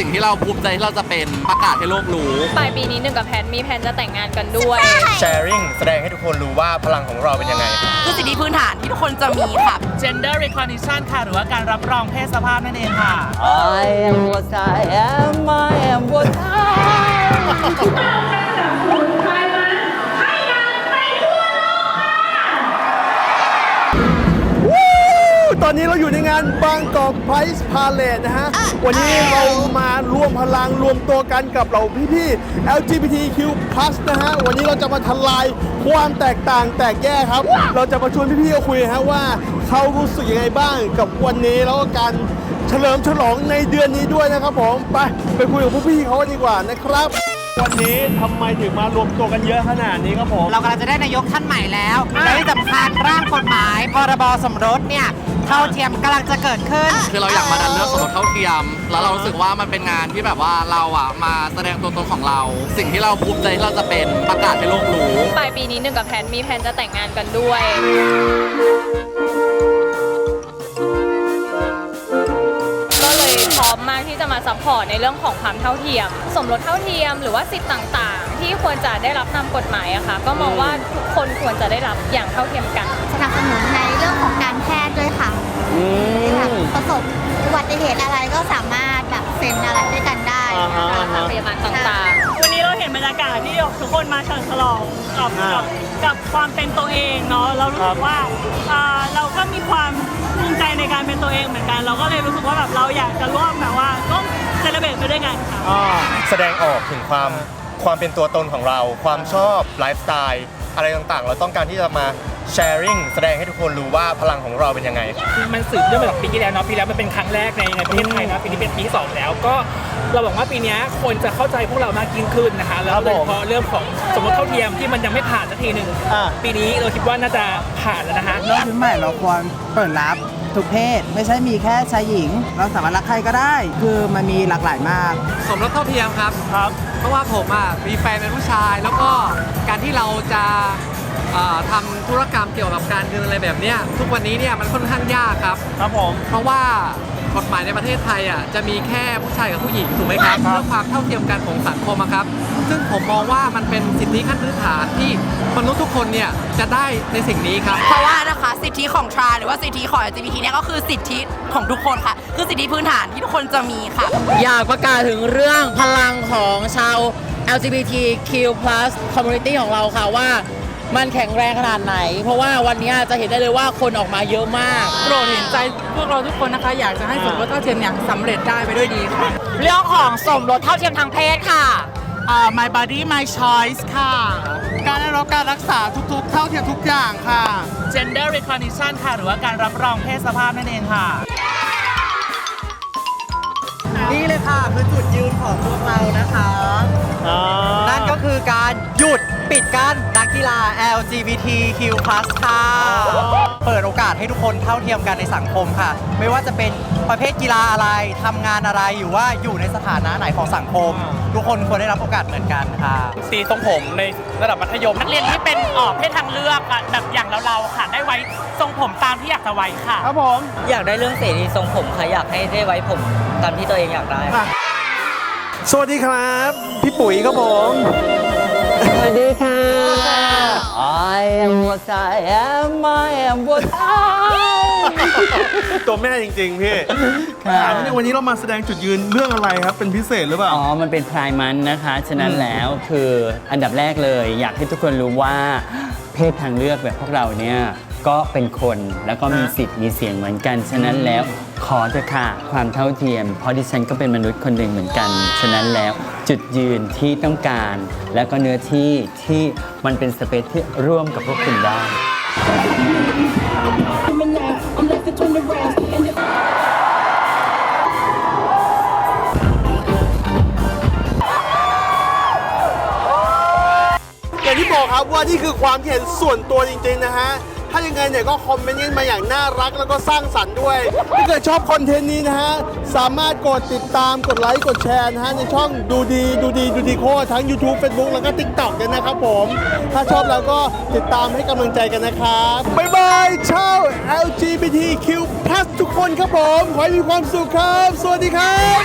สิ่งที่เราภูมิใจที่เราจะเป็นประกาศให้โลกรู้ ปลายปีนี้หนึ่งกับแพทมีแพนจะแต่งงานกันด้วย sharing แสดงให้ทุกคนรู้ว่าพลังของเราเป็นยังไง คือสิทธิพื้นฐานที่ทุกคนจะมีค่ะ gender recognition ค่ะ หรือว่าการรับรองเพศสภาพนั่นเองค่ะ I am what I am I am what I ตาอยู่ในงานบางกอกไพรส์พาเลทนะฮะ วันนี้เรามารวมพลังรวมตัวกันกับเราพี่ๆ LGBTQ+ นะฮะ วันนี้เราจะมาทลายความแตกต่างแตกแยกครับ เราจะมาชวนพี่ๆเขาคุยฮะว่าเขารู้สึกยังไงบ้างกับวันนี้แล้วก็การเฉลิมฉลองในเดือนนี้ด้วยนะครับผม ไปไปคุยกับพวกพี่เขากันดีกว่านะครับ วันนี้ทำไมถึงมารวมตัวกันเยอะขนาดนี้ครับผม เรากำลังจะได้นายกท่านใหม่แล้วและที่สำคัญร่างกฎหมายพรบสมรสเนี่ย เท่าเทียมกำลังจะเกิดขึ้น คือเราอยากมาดันเรื่องสมรสเท่าเทียม แล้วเรารู้สึกว่ามันเป็นงานที่แบบว่าเราอะมาแสดงตัวตนของเรา สิ่งที่เราภูมิใจที่เราจะเป็นประกาศให้โลกรู้ ปลายปีนี้หนึ่งกับแพทมีแพนจะแต่งงานกันด้วย ก็เลยพร้อมมากที่จะมาซัพพอร์ตในเรื่องของความเท่าเทียม สมรสเท่าเทียมหรือว่าสิทธิ์ต่างๆ ที่ควรจะได้รับตามกฎหมายอะค่ะ ก็มองว่าทุกคนควรจะได้รับอย่างเท่าเทียมกัน สนับสนุนในเรื่องของการแพทย์ ด้วยค่ะที่แบบประสบอุบัติเหตุอะไรก็สามารถแบบเซ็นอะไรด้วยกันได้อ่าฮะอ่าฮะ พยาบาลต่างๆวันนี้เราเห็นบรรยากาศที่ทุกคนมาเฉลิมฉลองกับอ่ากับกับความเป็นตัวเองเนาะเรารู้สึกว่าอ่าเราก็มีความภูมิใจในการเป็นตัวเองเหมือนกัน เราก็เลยรู้สึกว่าแบบเราอยากจะร่วมแบบว่าก็เซเลบรตไปด้วยกันค่ะ อ่า แสดงออกถึงความความเป็นตัวตนของเรา ความชอบไลฟ์สไตล์อะไรต่างๆ เราต้องการที่จะมา sharing แสดงให้ทุกคนรู้ว่าพลังของเราเป็นยังไง มันสืบเนื่องมาจากปีที่แล้วเนาะปีแล้วมันเป็นครั้งแรกในในประเทศไทยนะปีนี้เป็นปีที่สองแล้ว ก็เราหวังว่าปีเนี้ยคนจะเข้าใจพวกเรามากยิ่งขึ้นนะคะแล้วโดยเฉพาะเรื่องของสมรสเท่าเทียมที่มันยังไม่ผ่านสักทีหนึ่งอ่า ปีนี้เราคิดว่าน่าจะผ่านแล้วนะคะ โลกยุคใหม่เราควรเปิดรับทุกเพศ ไม่ใช่มีแค่ชายหญิง เราสามารถรักใครก็ได้ คือมันมีหลากหลายมาก สมรสเท่าเทียมครับ ครับ เพราะว่าผมอะมีแฟนเป็นผู้ชาย แล้วก็การที่เราจะเอ่อ ทำธุรกรรมเกี่ยวกับการเงินอะไรแบบเนี้ยทุกวันนี้เนี่ยมันค่อนข้างยากครับ ครับผม เพราะว่ากฎหมายในประเทศไทยอะจะมีแค่ผู้ชายกับผู้หญิงถูกไหมครับครับ เพื่อความเท่าเทียมกันของสังคมอะครับ ซึ่งผมมองว่ามันเป็นสิทธิขั้นพื้นฐานที่มนุษย์ทุกคนเนี่ยจะได้ในสิ่งนี้ครับ เพราะว่านะคะสิทธิของทรานหรือว่าสิทธิของ LGBT เนี่ยก็คือสิทธิของทุกคนค่ะ คือสิทธิพื้นฐานที่ทุกคนจะมีค่ะ อยากประกาศถึงเรื่องพลังของชาว LGBTQ+ community ของเราค่ะว่า มันแข็งแรงขนาดไหน เพราะว่าวันนี้จะเห็นได้เลยว่าคนออกมาเยอะมาก โปรดเห็นใจพวกเราทุกคนนะคะ อยากจะให้สมรสเท่าเทียมเนี่ยสำเร็จได้ไปด้วยดีค่ะ เรื่องของสมรสเท่าเทียมทางเพศค่ะ My body my choice ค่ะ การได้รับการรักษาทุกๆ เท่าเทียมทุกอย่างค่ะ gender recognition ค่ะ หรือว่าการรับรองเพศสภาพนั่นเองค่ะ นี่เลยค่ะคือจุดยืนของพวกเรานะคะ อ่านั่นก็คือการหยุดปิดกั้นนักกีฬา LGBTQ+ ค่ะ เปิดโอกาสให้ทุกคนเท่าเทียมกันในสังคมค่ะ ไม่ว่าจะเป็นประเภทกีฬาอะไรทำงานอะไรหรือว่าอยู่ในสถานะไหนของสังคม ทุกคนควรได้รับโอกาสเหมือนกันค่ะ สีทรงผมในระดับมัธยมนักเรียนที่เป็นออกเพศทางเลือกอะแบบอย่างเราๆค่ะ ได้ไว้ทรงผมตามที่อยากจะไว้ค่ะ ครับผม อยากได้เรื่องเสรีทรงผมค่ะอยากให้ได้ไว้ผม ตามที่ตัวเองอยากได้สวัสดีครับ พี่ปุ๋ยครับผม สวัสดีค่ะ I am what I am I am what I ตัวแม่จริง ๆ พี่ค่ะ ถามนิดนึงวันนี้เรามาแสดงจุดยืนเรื่องอะไรครับ เป็นพิเศษหรือเปล่า อ๋อ มันเป็นพรายมันนะคะ ฉะนั้นแล้วคืออันดับแรกเลย อยากให้ทุกคนรู้ว่าเพศทางเลือกแบบพวกเราเนี่ย ก็เป็นคนแล้วก็มีสิทธิ์มีเสียงเหมือนกัน ฉะนั้นแล้วขอเถอะค่ะความเท่าเทียม เพราะดิฉันก็เป็นมนุษย์คนหนึ่งเหมือนกัน ฉะนั้นแล้วจุดยืนที่ต้องการ และก็เนื้อที่ที่มันเป็นสเปซที่ร่วมกับพวกคุณได้ อย่างที่บอกครับว่านี่คือความเห็นส่วนตัวจริงๆนะฮะ ถ้ายังไงเนี่ยก็คอมเมนต์มาอย่างน่ารักแล้วก็สร้างสรรค์ด้วย ถ้าเกิดชอบคอนเทนต์นี้นะฮะ สามารถกดติดตามกดไลค์กดแชร์นะฮะ ในช่องดูดีดูดีดูดีโคทั้ง YouTube Facebook แล้วก็ TikTok กันนะครับผม ถ้าชอบแล้วก็ติดตามให้กำลังใจกันนะครับบ๊ายบายชาว LGBTQ+ ทุกคนครับผม ขอให้มีความสุขครับ สวัสดีครับ